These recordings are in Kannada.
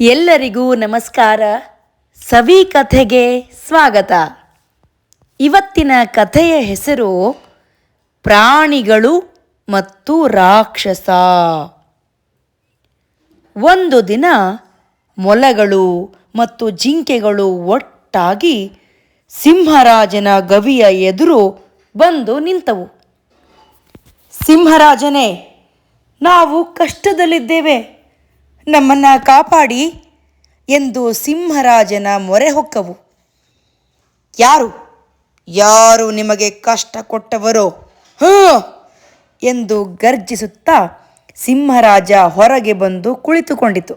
ಎಲ್ಲರಿಗೂ ನಮಸ್ಕಾರ. ಸವಿ ಕಥೆಗೆ ಸ್ವಾಗತ. ಇವತ್ತಿನ ಕಥೆಯ ಹೆಸರು ಪ್ರಾಣಿಗಳು ಮತ್ತು ರಾಕ್ಷಸ. ಒಂದು ದಿನ ಮೊಲಗಳು ಮತ್ತು ಜಿಂಕೆಗಳು ಒಟ್ಟಾಗಿ ಸಿಂಹರಾಜನ ಗವಿಯ ಎದುರು ಬಂದು ನಿಂತವು. ಸಿಂಹರಾಜನೇ, ನಾವು ಕಷ್ಟದಲ್ಲಿದ್ದೇವೆ. ನಮ್ಮನ್ನ ಕಾಪಾಡಿ ಎಂದು ಸಿಂಹರಾಜನ ಮೊರೆ ಹೊಕ್ಕವು. ಯಾರು? ಯಾರು ನಿಮಗೆ ಕಷ್ಟ ಕೊಟ್ಟವರೋ? ಹ್ಞೂ ಎಂದು ಗರ್ಜಿಸುತ್ತಾ ಸಿಂಹರಾಜ ಹೊರಗೆ ಬಂದು ಕುಳಿತುಕೊಂಡಿತು.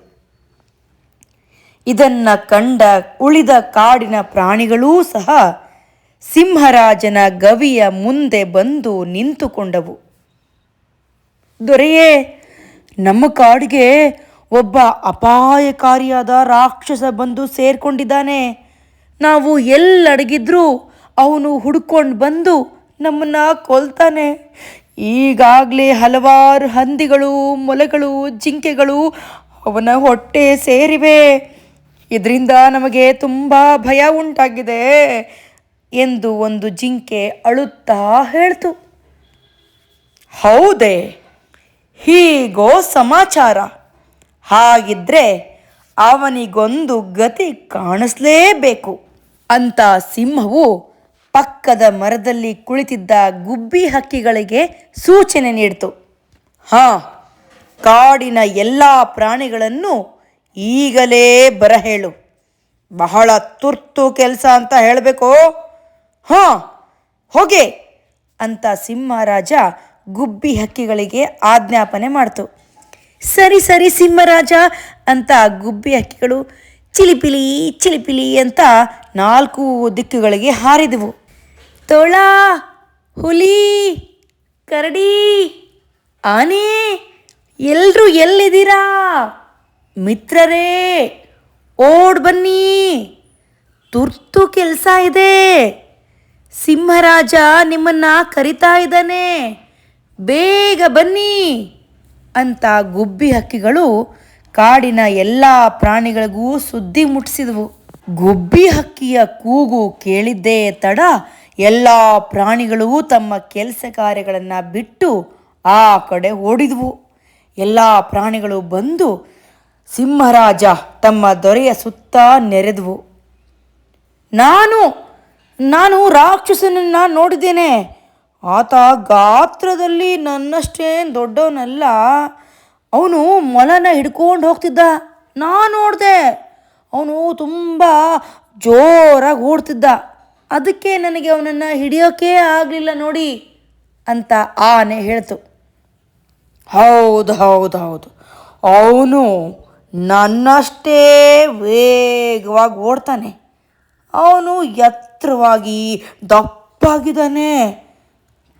ಇದನ್ನು ಕಂಡ ಉಳಿದ ಕಾಡಿನ ಪ್ರಾಣಿಗಳೂ ಸಹ ಸಿಂಹರಾಜನ ಗವಿಯ ಮುಂದೆ ಬಂದು ನಿಂತುಕೊಂಡವು. ದೊರೆಯೇ, ನಮ್ಮ ಕಾಡಿಗೆ ಒಬ್ಬ ಅಪಾಯಕಾರಿಯಾದ ರಾಕ್ಷಸ ಬಂದು ಸೇರ್ಕೊಂಡಿದ್ದಾನೆ. ನಾವು ಎಲ್ಲಡಗಿದ್ರೂ ಅವನು ಹುಡ್ಕೊಂಡು ಬಂದು ನಮ್ಮನ್ನ ಕೊಲ್ತಾನೆ. ಈಗಾಗಲೇ ಹಲವಾರು ಹಂದಿಗಳು, ಮೊಲಗಳು, ಜಿಂಕೆಗಳು ಅವನ ಹೊಟ್ಟೆ ಸೇರಿವೆ. ಇದರಿಂದ ನಮಗೆ ತುಂಬ ಭಯ ಉಂಟಾಗಿದೆ ಎಂದು ಒಂದು ಜಿಂಕೆ ಅಳುತ್ತಾ ಹೇಳ್ತು. ಹೌದೇ, ಹೀಗೋ ಸಮಾಚಾರ. ಹಾಗಿದ್ರೆ ಅವನಿಗೊಂದು ಗತಿ ಕಾಣಿಸ್ಲೇಬೇಕು. ಅಂತ ಸಿಂಹವು ಪಕ್ಕದ ಮರದಲ್ಲಿ ಕುಳಿತಿದ್ದ ಗುಬ್ಬಿ ಹಕ್ಕಿಗಳಿಗೆ ಸೂಚನೆ ನೀಡಿತು. ಹಾ, ಕಾಡಿನ ಎಲ್ಲ ಪ್ರಾಣಿಗಳನ್ನು ಈಗಲೇ ಬರಹೇಳು ಬಹಳ ತುರ್ತು ಕೆಲಸ ಅಂತ ಹೇಳಬೇಕು? ಹಾಂ, ಹೋಗೆ ಅಂತ ಸಿಂಹರಾಜ ಗುಬ್ಬಿ ಹಕ್ಕಿಗಳಿಗೆ ಆಜ್ಞಾಪನೆ ಮಾಡ್ತು. ಸರಿ ಸರಿ ಸಿಂಹರಾಜ ಅಂತ ಗುಬ್ಬಿ ಹಕ್ಕಿಗಳು ಚಿಲಿಪಿಲಿ ಚಿಲಿಪಿಲಿ ಅಂತ ನಾಲ್ಕು ದಿಕ್ಕುಗಳಿಗೆ ಹಾರಿದವು. ತೋಳ, ಹುಲಿ, ಕರಡಿ, ಆನೆ ಎಲ್ಲರೂ ಎಲ್ಲಿದ್ದೀರಾ? ಮಿತ್ರರೇ, ಓಡ್ ಬನ್ನಿ. ತುರ್ತು ಕೆಲಸ ಇದೆ. ಸಿಂಹರಾಜ ನಿಮ್ಮನ್ನ ಕರಿತಾ ಇದ್ದಾನೆ. ಬೇಗ ಬನ್ನಿ. ಅಂತ ಗುಬ್ಬಿ ಹಕ್ಕಿಗಳು ಕಾಡಿನ ಎಲ್ಲ ಪ್ರಾಣಿಗಳಿಗೂ ಸುದ್ದಿ ಮುಟ್ಟಿಸಿದವು. ಗುಬ್ಬಿ ಹಕ್ಕಿಯ ಕೂಗು ಕೇಳಿದ್ದೇ ತಡ ಎಲ್ಲ ಪ್ರಾಣಿಗಳೂ ತಮ್ಮ ಕೆಲಸ ಕಾರ್ಯಗಳನ್ನು ಬಿಟ್ಟು ಆ ಕಡೆ ಓಡಿದವು. ಎಲ್ಲ ಪ್ರಾಣಿಗಳು ಬಂದು ಸಿಂಹರಾಜ ತಮ್ಮ ದೊರೆಯ ಸುತ್ತ ನೆರೆದವು. ನಾನು ನಾನು ರಾಕ್ಷಸನನ್ನು ನೋಡಿದ್ದೇನೆ. ಆತ ಗಾತ್ರದಲ್ಲಿ ನನ್ನಷ್ಟೇನು ದೊಡ್ಡವನಲ್ಲ, ಅವನು ಮೊಲನ ಹಿಡ್ಕೊಂಡು ಹೋಗ್ತಿದ್ದ. ನಾನು ನೋಡಿದೆ, ಅವನು ತುಂಬ ಜೋರಾಗಿ ಓಡ್ತಿದ್ದ. ಅದಕ್ಕೆ ನನಗೆ ಅವನನ್ನು ಹಿಡಿಯೋಕೆ ಆಗಲಿಲ್ಲ ನೋಡಿ ಅಂತ ಆನೆ ಹೇಳ್ತು. ಹೌದು ಹೌದು ಹೌದು. ಅವನು ನನ್ನಷ್ಟೇ ವೇಗವಾಗಿ ಓಡ್ತಾನೆ. ಅವನು ಎತ್ತರವಾಗಿ ದಪ್ಪಾಗಿದ್ದಾನೆ.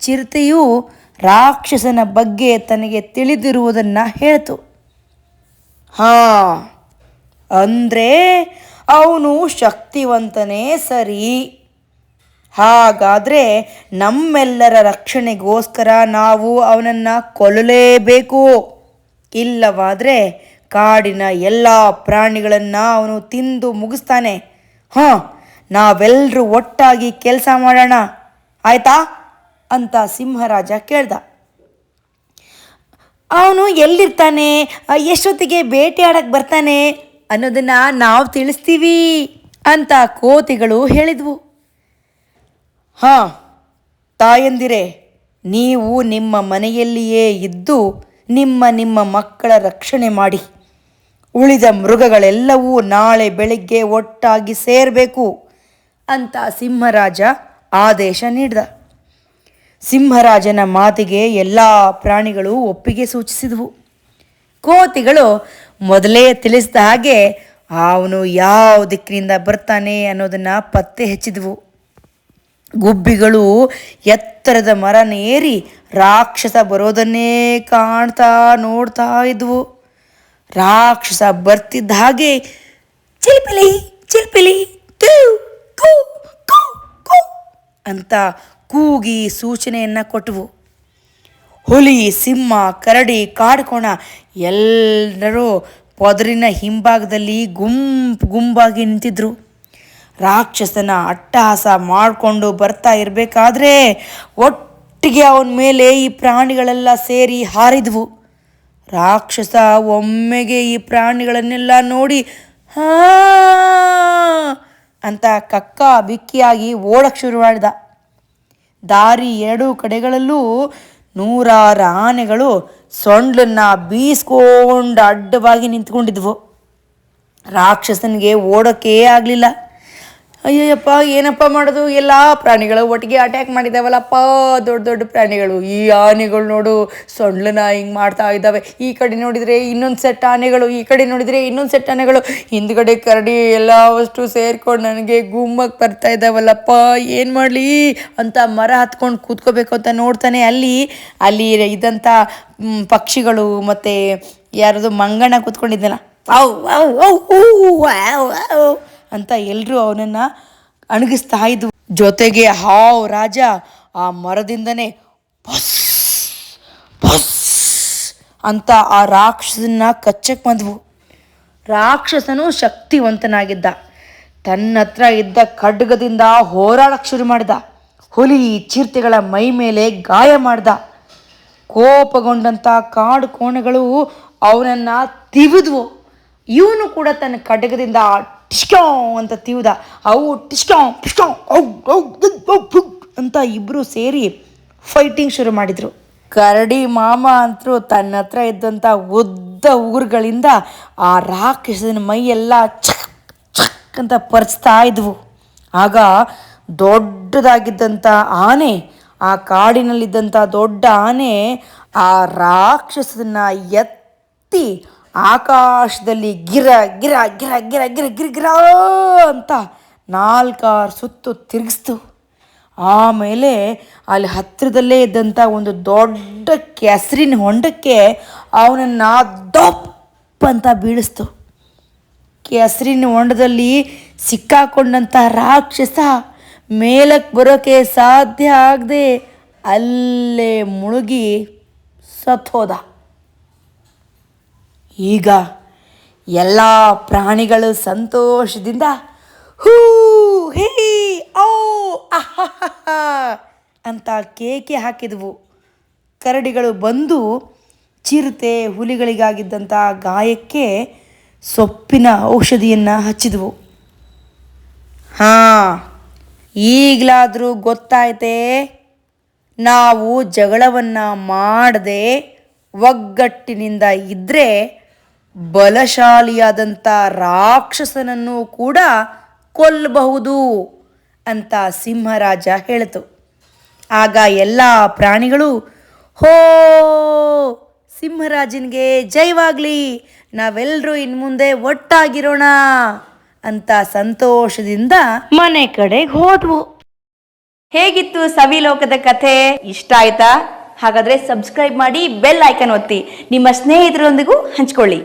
ಚಿರತೆಯು ರಾಕ್ಷಸನ ಬಗ್ಗೆ ತನಗೆ ತಿಳಿದಿರುವುದನ್ನು ಹೇಳ್ತು. ಹಾ, ಅಂದರೆ ಅವನು ಶಕ್ತಿವಂತನೇ ಸರಿ. ಹಾಗಾದರೆ ನಮ್ಮೆಲ್ಲರ ರಕ್ಷಣೆಗೋಸ್ಕರ ನಾವು ಅವನನ್ನು ಕೊಲ್ಲಲೇಬೇಕು. ಇಲ್ಲವಾದರೆ ಕಾಡಿನ ಎಲ್ಲ ಪ್ರಾಣಿಗಳನ್ನು ಅವನು ತಿಂದು ಮುಗಿಸ್ತಾನೆ. ಹಾಂ ನಾವೆಲ್ಲರೂ ಒಟ್ಟಾಗಿ ಕೆಲಸ ಮಾಡೋಣ. ಆಯ್ತಾ? ಅಂತ ಸಿಂಹರಾಜ ಕೇಳ್ದ. ಅವನು ಎಲ್ಲಿರ್ತಾನೆ? ಎಷ್ಟೊತ್ತಿಗೆ ಬೇಟೆಯಾಡಕ್ಕೆ ಬರ್ತಾನೆ ಅನ್ನೋದನ್ನ ನಾವು ತಿಳಿಸ್ತೀವಿ ಅಂತ ಕೋತಿಗಳು ಹೇಳಿದ್ವು. ಹಾಂ, ತಾಯಂದಿರೆ, ನೀವು ನಿಮ್ಮ ಮನೆಯಲ್ಲಿಯೇ ಇದ್ದು ನಿಮ್ಮ ನಿಮ್ಮ ಮಕ್ಕಳ ರಕ್ಷಣೆ ಮಾಡಿ. ಉಳಿದ ಮೃಗಗಳೆಲ್ಲವೂ ನಾಳೆ ಬೆಳಿಗ್ಗೆ ಒಟ್ಟಾಗಿ ಸೇರಬೇಕು ಅಂತ ಸಿಂಹರಾಜ ಆದೇಶ ನೀಡಿದ. ಸಿಂಹರಾಜನ ಮಾತಿಗೆ ಎಲ್ಲ ಪ್ರಾಣಿಗಳು ಒಪ್ಪಿಗೆ ಸೂಚಿಸಿದವು. ಕೋತಿಗಳು ಮೊದಲೇ ತಿಳಿಸಿದ ಹಾಗೆ ಅವನು ಯಾವ ದಿಕ್ಕಿನಿಂದ ಬರ್ತಾನೆ ಅನ್ನೋದನ್ನು ಪತ್ತೆ ಹಚ್ಚಿದವು. ಗುಬ್ಬಿಗಳು ಎತ್ತರದ ಮರನೇರಿ ರಾಕ್ಷಸ ಬರೋದನ್ನೇ ಕಾಣ್ತಾ ನೋಡ್ತಾ ಇದ್ವು. ರಾಕ್ಷಸ ಬರ್ತಿದ್ದ ಹಾಗೆ ಚಿಲ್ಪಿಲಿ ಚಿಲ್ಪಿಲಿ ಅಂತ ಕೂಗಿ ಸೂಚನೆಯನ್ನು ಕೊಟ್ಟವು ಹುಲಿ, ಸಿಂಹ, ಕರಡಿ, ಕಾಡ್ಕೋಣ ಎಲ್ಲರೂ ಪೊದರಿನ ಹಿಂಭಾಗದಲ್ಲಿ ಗುಂಪು ಗುಂಪಾಗಿ ನಿಂತಿದ್ರು. ರಾಕ್ಷಸನ ಅಟ್ಟಹಾಸ ಮಾಡಿಕೊಂಡು ಬರ್ತಾ ಇರಬೇಕಾದ್ರೆ ಒಟ್ಟಿಗೆ ಅವನ ಮೇಲೆ ಈ ಪ್ರಾಣಿಗಳೆಲ್ಲ ಸೇರಿ ಹಾರಿದ್ವು. ರಾಕ್ಷಸ ಒಮ್ಮೆಗೆ ಈ ಪ್ರಾಣಿಗಳನ್ನೆಲ್ಲ ನೋಡಿ, ಹಾ ಅಂತ ಕಕ್ಕ ಬಿಕ್ಕಿಯಾಗಿ ಓಡಕ್ಕೆ ಶುರು ಮಾಡಿದ. ದಾರಿ ಎರಡೂ ಕಡೆಗಳಲ್ಲೂ ನೂರಾರು ಆನೆಗಳು ಸೊಂಡ್ಲನ್ನ ಬೀಸ್ಕೊಂಡು ಅಡ್ಡವಾಗಿ ನಿಂತ್ಕೊಂಡಿದ್ವು. ರಾಕ್ಷಸನಿಗೆ ಓಡೋಕ್ಕೇ ಆಗಲಿಲ್ಲ. ಅಯ್ಯಯ್ಯಪ್ಪ ಏನಪ್ಪ ಮಾಡೋದು? ಎಲ್ಲ ಪ್ರಾಣಿಗಳು ಒಟ್ಟಿಗೆ ಅಟ್ಯಾಕ್ ಮಾಡಿದಾವಲ್ಲಪ್ಪ ದೊಡ್ಡ ದೊಡ್ಡ ಪ್ರಾಣಿಗಳು. ಈ ಆನೆಗಳು ನೋಡು ಸೊಂಡ್ಲನ ಹಿಂಗೆ ಮಾಡ್ತಾ ಇದ್ದಾವೆ. ಈ ಕಡೆ ನೋಡಿದರೆ ಇನ್ನೊಂದು ಸೆಟ್ ಆನೆಗಳು ಈ ಕಡೆ ನೋಡಿದರೆ ಇನ್ನೊಂದು ಸೆಟ್ ಆನೆಗಳು. ಹಿಂದ್ಗಡೆ ಕರಡಿ ಎಲ್ಲ ಅಷ್ಟು ಸೇರ್ಕೊಂಡು ನನಗೆ ಗುಮ್ಮಕ್ಕೆ ಬರ್ತಾ ಇದ್ದಾವಲ್ಲಪ್ಪ ಏನು ಮಾಡಲಿ? ಅಂತ ಮರ ಹತ್ಕೊಂಡು ಕೂತ್ಕೋಬೇಕು ಅಂತ ನೋಡ್ತಾನೆ. ಅಲ್ಲಿ ಅಲ್ಲಿ ಇದ್ದಂಥ ಪಕ್ಷಿಗಳು ಮತ್ತು ಯಾರದು ಮಂಗಣ್ಣ ಕೂತ್ಕೊಂಡಿದ್ದಲ್ಲ. ವಾವ್, ವಾವ್ ಅಂತ ಎಲ್ಲರೂ ಅವನನ್ನು ಅಣಗಿಸ್ತಾ ಇದ್ವು. ಜೊತೆಗೆ ಹಾವ್ ರಾಜ ಆ ಮರದಿಂದನೇ ಪಸ್ ಪಸ್ ಅಂತ ಆ ರಾಕ್ಷಸನ್ನ ಕಚ್ಚಕ್ಕೆ ಬಂದ್ವು. ರಾಕ್ಷಸನು ಶಕ್ತಿವಂತನಾಗಿದ್ದ. ತನ್ನ ಹತ್ರ ಇದ್ದ ಖಡ್ಗದಿಂದ ಹೋರಾಡಕ್ಕೆ ಶುರು ಮಾಡಿದ. ಹುಲಿ ಚಿರತೆಗಳ ಮೈ ಮೇಲೆ ಗಾಯ ಮಾಡ್ದ. ಕೋಪಗೊಂಡಂಥ ಕಾಡು ಕೋಣೆಗಳು ಅವನನ್ನು ತಿವಿದ್ವು. ಇವನು ಕೂಡ ತನ್ನ ಖಡ್ಗದಿಂದ ಟಿಶ್ಕೋ ಅಂತ ತಿವ್ದ. ಅವು ಟಿಶ್ಕೋ ಪಿಶ್ಕೋ ಔ, ಔ, ಔ, ಅಂತ ಇಬ್ಬರು ಸೇರಿ ಫೈಟಿಂಗ್ ಶುರು ಮಾಡಿದರು. ಕರಡಿ ಮಾಮ ಅಂತರೂ ತನ್ನ ಹತ್ರ ಇದ್ದಂಥ ಉದ್ದ ಉಗುರುಗಳಿಂದ ಆ ರಾಕ್ಷಸನ ಮೈಯೆಲ್ಲ ಚಕ್ ಚಕ್ ಅಂತ ಪರ್ಚ್ತಾ ಇದ್ವು. ಆಗ ದೊಡ್ಡದಾಗಿದ್ದಂಥ ಆನೆ ಆ ಕಾಡಿನಲ್ಲಿದ್ದಂಥ ದೊಡ್ಡ ಆನೆ ಆ ರಾಕ್ಷಸನ ಎತ್ತಿ ಆಕಾಶದಲ್ಲಿ ಗಿರ ಗಿರ ಗಿರ ಗಿರ ಗಿರ ಗಿರ ಗಿರ ಅಂತ ನಾಲ್ಕಾರು ಸುತ್ತು ತಿರುಗಿಸ್ತು. ಆಮೇಲೆ ಅಲ್ಲಿ ಹತ್ತಿರದಲ್ಲೇ ಇದ್ದಂಥ ಒಂದು ದೊಡ್ಡ ಕೆಸರಿನ ಹೊಂಡಕ್ಕೆ ಅವನನ್ನು ದೊಪ್ಪ ಅಂತ ಬೀಳಿಸ್ತು. ಕೆಸರಿನ ಹೊಂಡದಲ್ಲಿ ಸಿಕ್ಕಾಕೊಂಡಂಥ ರಾಕ್ಷಸ ಮೇಲಕ್ಕೆ ಬರೋಕ್ಕೆ ಸಾಧ್ಯ ಆಗದೆ ಅಲ್ಲೇ ಮುಳುಗಿ ಸತ್ತೋದ. ಈಗ ಎಲ್ಲ ಪ್ರಾಣಿಗಳು ಸಂತೋಷದಿಂದ ಹೂ, ಹೇ ಓ ಅಂತ ಕೇಕೆ ಹಾಕಿದವು. ಕರಡಿಗಳು ಬಂದು ಚಿರತೆ ಹುಲಿಗಳಿಗಾಗಿದ್ದಂಥ ಗಾಯಕ್ಕೆ ಸೊಪ್ಪಿನ ಔಷಧಿಯನ್ನು ಹಚ್ಚಿದವು. ಹಾಂ, ಈಗಲಾದರೂ ಗೊತ್ತಾಯಿತೆ? ನಾವು ಜಗಳವನ್ನು ಮಾಡದೆ ಒಗ್ಗಟ್ಟಿನಿಂದ ಇದ್ದರೆ ಬಲಶಾಲಿಯಾದಂಥ ರಾಕ್ಷಸನನ್ನು ಕೂಡ ಕೊಲ್ಲಬಹುದು ಅಂತ ಸಿಂಹರಾಜ ಹೇಳಿತು. ಆಗ ಎಲ್ಲ ಪ್ರಾಣಿಗಳು, ಹೋ, ಸಿಂಹರಾಜನಿಗೆ ಜಯವಾಗಲಿ ನಾವೆಲ್ಲರೂ ಇನ್ನು ಮುಂದೆ ಒಟ್ಟಾಗಿರೋಣ ಅಂತ ಸಂತೋಷದಿಂದ ಮನೆ ಕಡೆಗೆ ಹೋದ್ವು. ಹೇಗಿತ್ತು ಸವಿಲೋಕದ ಕಥೆ? ಇಷ್ಟ ಆಯ್ತಾ? ಹಾಗಾದ್ರೆ ಸಬ್ಸ್ಕ್ರೈಬ್ ಮಾಡಿ ಬೆಲ್ ಐಕನ್ ಒತ್ತಿ. ನಿಮ್ಮ ಸ್ನೇಹಿತರೊಂದಿಗೂ ಹಂಚ್ಕೊಳ್ಳಿ.